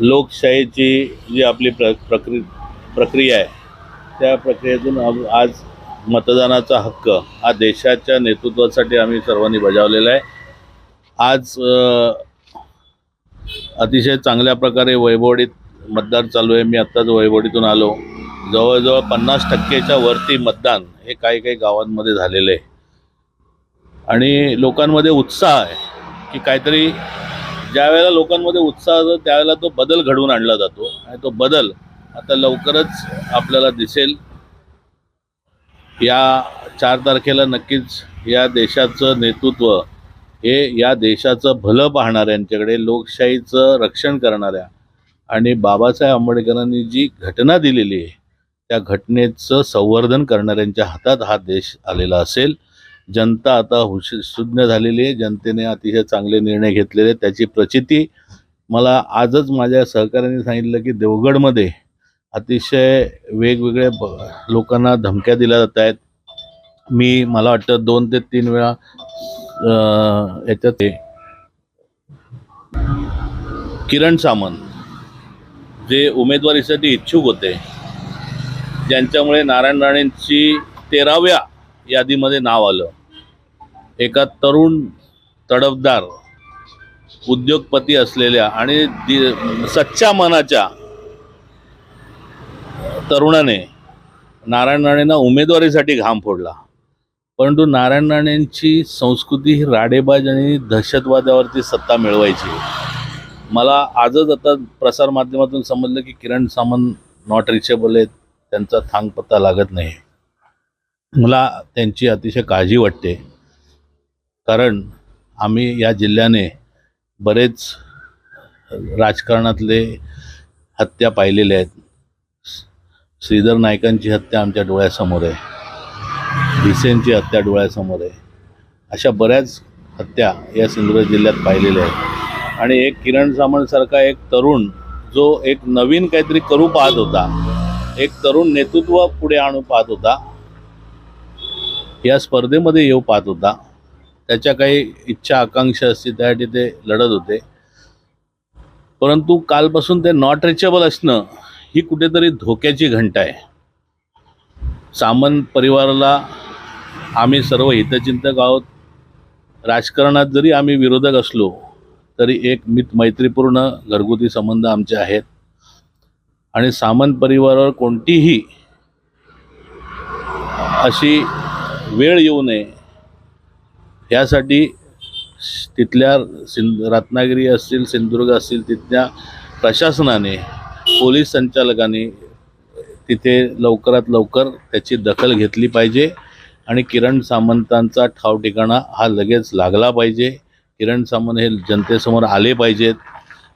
लोकशाहीची जी आपली प्र प्रक्रि प्रक्रिया आहे त्या प्रक्रियेतून आज मतदानाचा हक्क हा देशाच्या नेतृत्वासाठी आम्ही सर्वांनी बजावलेला आहे. आज अतिशय चांगल्या प्रकारे वैभवडीत मतदान चालू आहे. मी आत्ताच वैभवडीतून आलो. जवळजवळ पन्नास टक्केच्या वरती मतदान हे काही काही गावांमध्ये झालेलं आहे. आणि लोकांमध्ये उत्साह आहे की काहीतरी ज्या वेळेला लोकांमध्ये उत्साह असतो त्यावेळेला तो बदल घडवून आणला जातो. आणि तो बदल आता लवकरच आपल्याला दिसेल. या चार तारखेला नक्कीच या देशाचं नेतृत्व हे या देशाचं भलं पाहणाऱ्यांच्याकडे लोकशाहीचं रक्षण करणाऱ्या आणि बाबासाहेब आंबेडकरांनी जी घटना दिलेली आहे त्या घटनेचं संवर्धन करणाऱ्यांच्या हातात हा देश आलेला असेल. जनता आता हुश सुज्ञ झालेली आहे. जनतेने अतिशय चांगले निर्णय घेतलेले त्याची प्रचिती मला आजच माझ्या सहकाऱ्यांनी सांगितलं की देवगडमध्ये अतिशय वेगवेगळ्या ब- लोकांना धमक्या दिल्या जात आहेत. मी मला वाटतं दोन ते तीन वेळा याच्यात किरण सामंत जे उमेदवारीसाठी इच्छुक होते ज्यांच्यामुळे नारायण राणेंची तेराव्या यादीमध्ये नाव आलं. एका तरुण तडफदार उद्योगपती असलेल्या आणि दि सच्च्या मनाच्या तरुणाने नारायण राणेंना उमेदवारीसाठी घाम फोडला. परंतु नारायण राणेंची संस्कृती ही राडेबाज आणि दहशतवादावरती सत्ता मिळवायची. मला आजच आता प्रसारमाध्यमातून समजलं की किरण सामंत नॉट रिचेबल आहेत त्यांचा थांग पत्ता लागत नाही. मला त्यांची अतिशय काळजी वाटते. कारण आम्ही या जिल्ह्याने बरेच राजकारणातले हत्या पाहिलेल्या आहेत. श्रीधर नायकांची हत्या आमच्या डोळ्यासमोर आहे. भिसेंची हत्या डोळ्यासमोर आहे. अशा बऱ्याच हत्या या सिंधुदुर्ग जिल्ह्यात पाहिलेल्या आहेत. आणि एक किरण सामंतसारखा एक तरुण जो एक नवीन काहीतरी करू पाहत होता. एक तरुण नेतृत्व पुढे आणू पाहत होता. या स्पर्धेमध्ये येऊ पाहत होता. त्याच्या काही इच्छा आकांक्षा असतील त्यासाठी ते लढत होते. परंतु कालपासून ते नॉट रिचेबल असणं ही कुठेतरी धोक्याची घंटा आहे. सामंत परिवाराला आम्ही सर्व हितचिंतक आहोत. राजकारणात जरी आम्ही विरोधक असलो तरी एक मित मैत्रीपूर्ण घरगुती संबंध आमचे आहेत. आणि सामंत परिवारावर कोणतीही अशी वेळ येऊ नये यासाठी तिथल्या सिंध रत्नागिरी असतील सिंधुदुर्ग असतील तिथल्या प्रशासनाने पोलीस संचालकाने तिथे लवकरात लवकर त्याची दखल घेतली पाहिजे आणि किरण सामंतांचा ठाव ठिकाणा हा लगेच लागला पाहिजे. किरण सामंत हे जनतेसमोर आले पाहिजेत.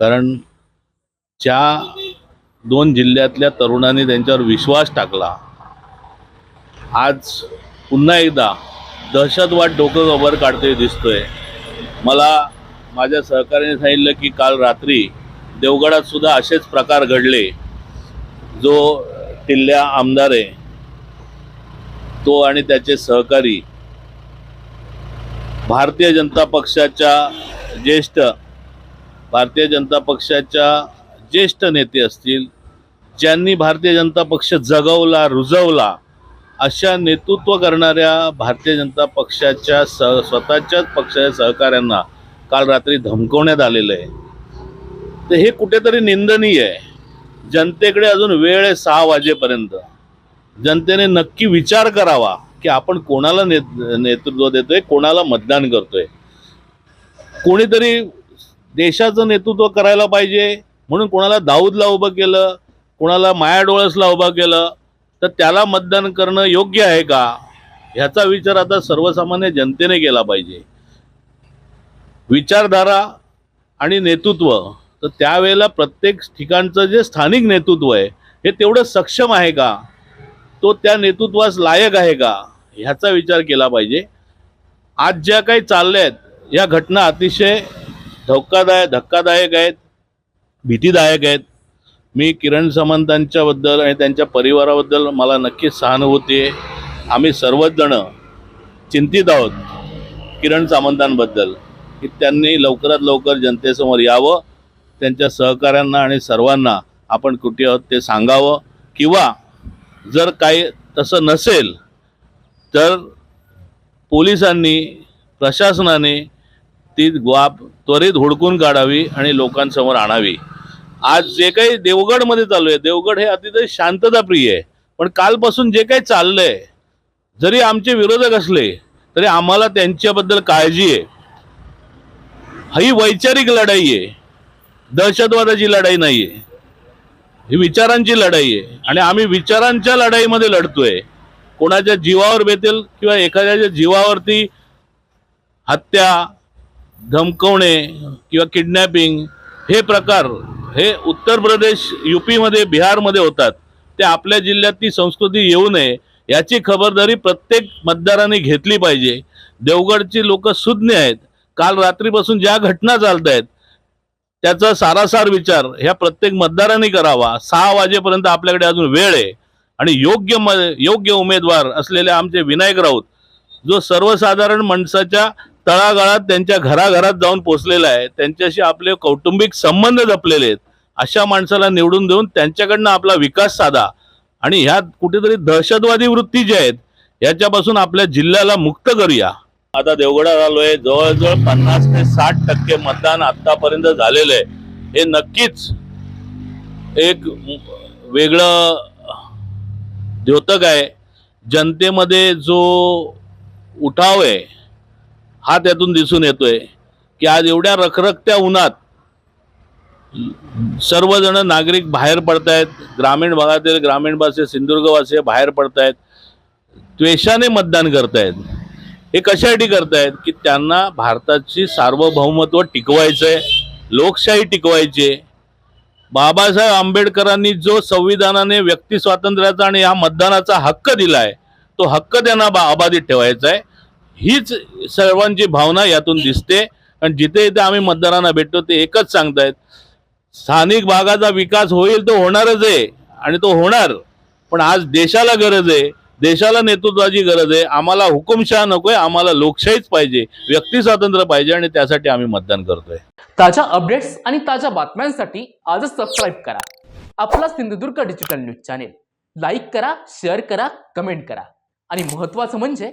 कारण ज्या दोन जिल्ह्यातल्या तरुणांनी त्यांच्यावर विश्वास टाकला आज पुन्हा एकदा दहशतवाद डोकं वर काढते दिसतोय. मला माझ्या सहकार्याने सांगितलं की काल रात्री देवगडात सुद्धा असेच प्रकार घडले. जो किल्ल्या आमदार आहे तो आणि त्याचे सहकारी भारतीय जनता पक्षाच्या ज्येष्ठ भारतीय जनता पक्षाच्या ज्येष्ठ नेते असतील ज्यांनी भारतीय जनता पक्ष जगवला रुजवला अशा नेतृत्व करणाऱ्या भारतीय जनता पक्षाच्या स स्वतःच्याच पक्षाच्या सहकाऱ्यांना काल रात्री धमकवण्यात आलेलं आहे. तर हे कुठेतरी निंदनीय आहे. जनतेकडे अजून वेळ आहे सहा वाजेपर्यंत. जनतेने नक्की विचार करावा की आपण कोणाला नेत नेतृत्व देतोय कोणाला मतदान करतोय. कोणीतरी देशाचं नेतृत्व करायला पाहिजे म्हणून कोणाला दाऊदला उभं केलं कोणाला माया डोळसला उभं केलं तर त्याला मतदान करणं योग्य आहे का? ह्याचा विचार आता सर्वसामान्य जनतेने केला पाहिजे. विचारधारा आणि नेतृत्व तर त्यावेळेला प्रत्येक ठिकाणचं जे स्थानिक नेतृत्व आहे हे तेवढं सक्षम आहे का? तो त्या नेतृत्वास लायक आहे का? ह्याचा विचार केला पाहिजे. आज ज्या काही चालल्या आहेत या घटना अतिशय धोकादायक धक्कादायक आहेत भीतीदायक आहेत. मी किरण सामंतांच्याबद्दल आणि त्यांच्या परिवाराबद्दल मला नक्कीच सहानुभूती आहे. आम्ही सर्वचजणं चिंतित आहोत किरण सामंतांबद्दल की त्यांनी लवकरात लवकर जनतेसमोर यावं त्यांच्या सहकाऱ्यांना आणि सर्वांना आपण कुठे आहोत ते सांगावं किंवा जर काही तसं नसेल तर पोलिसांनी प्रशासनाने ती ग्वाप त्वरित हुडकून काढावी आणि लोकांसमोर आणावी. आज जे काही देवगडमध्ये चालू आहे देवगड हे अतिशय शांतताप्रिय आहे. पण कालपासून जे काही चाललंय जरी आमचे विरोधक असले तरी आम्हाला त्यांच्याबद्दल काळजी आहे. ही वैचारिक लढाई आहे. दहशतवादाची लढाई नाही आहे. ही विचारांची लढाई आहे. आणि आम्ही विचारांच्या लढाईमध्ये लढतोय. कोणाच्या जीवावर बेतेल किंवा एखाद्याच्या जीवावरती हत्या धमकवणे किंवा किडनॅपिंग हे प्रकार हे उत्तर प्रदेश युपीमध्ये बिहारमध्ये होतात. ते आपल्या जिल्ह्यात ती संस्कृती येऊ नये याची खबरदारी प्रत्येक मतदारांनी घेतली पाहिजे. देवगडची लोक सुज्ञ आहेत. काल रात्रीपासून ज्या घटना चालत आहेत त्याचा सारासार विचार ह्या प्रत्येक मतदारांनी करावा. सहा वाजेपर्यंत आपल्याकडे अजून वेळ आहे. आणि योग्य म योग्य उमेदवार असलेले आमचे विनायक राऊत जो सर्वसाधारण माणसाच्या तळागाळात त्यांच्या घराघरात जाऊन पोचलेला आहे. त्यांच्याशी आपले कौटुंबिक संबंध जपलेले आहेत. अशा माणसाला निवडून देऊन त्यांच्याकडनं आपला विकास साधा. आणि ह्या कुठेतरी दहशतवादी वृत्ती ज्या आहेत याच्यापासून आपल्या जिल्ह्याला मुक्त करूया. आता देवगडात आलोय. जवळजवळ पन्नास ते साठ टक्के मतदान आतापर्यंत झालेलं आहे. हे नक्कीच एक वेगळं द्योतक आहे. जनतेमध्ये जो उठाव आहे हा त्यातून दिसून येतोय की आज एवढ्या रखरखत्या उन्हात सर्वजण नागरिक बाहेर पडतायत ग्रामीण भागातील ग्रामीणवासी सिंधुदुर्गवासी बाहेर पडतायत द्वेषाने मतदान करतायत. हे कशासाठी करतायत? की त्यांना भारताची सार्वभौमत्व टिकवायचं आहे लोकशाही टिकवायची आहे बाबासाहेब आंबेडकरांनी जो संविधानाने व्यक्ती स्वातंत्र्याचा आणि या मतदानाचा हक्क दिला आहे तो हक्क त्यांना बा- अबाधित ठेवायचा आहे हीच सर्वांची भावना यातून दिसते. आणि जिथे जिथे आम्ही मतदारांना भेटतो ते एकच सांगतायत स्थानिक भागाचा विकास होईल तो होणारच आहे आणि तो होणार. पण आज देशाला गरज आहे देशाला नेतृत्वाची गरज आहे. आम्हाला हुकुमशाह नकोय आम्हाला लोकशाहीच पाहिजे व्यक्ती स्वातंत्र्य पाहिजे आणि त्यासाठी आम्ही मतदान करतोय. ताज्या अपडेट्स आणि ताज्या बातम्यांसाठी आजच सबस्क्राईब करा. आपला Sindhudurg digital news channel like करा शेअर करा कमेंट करा. आणि महत्त्वाचं म्हणजे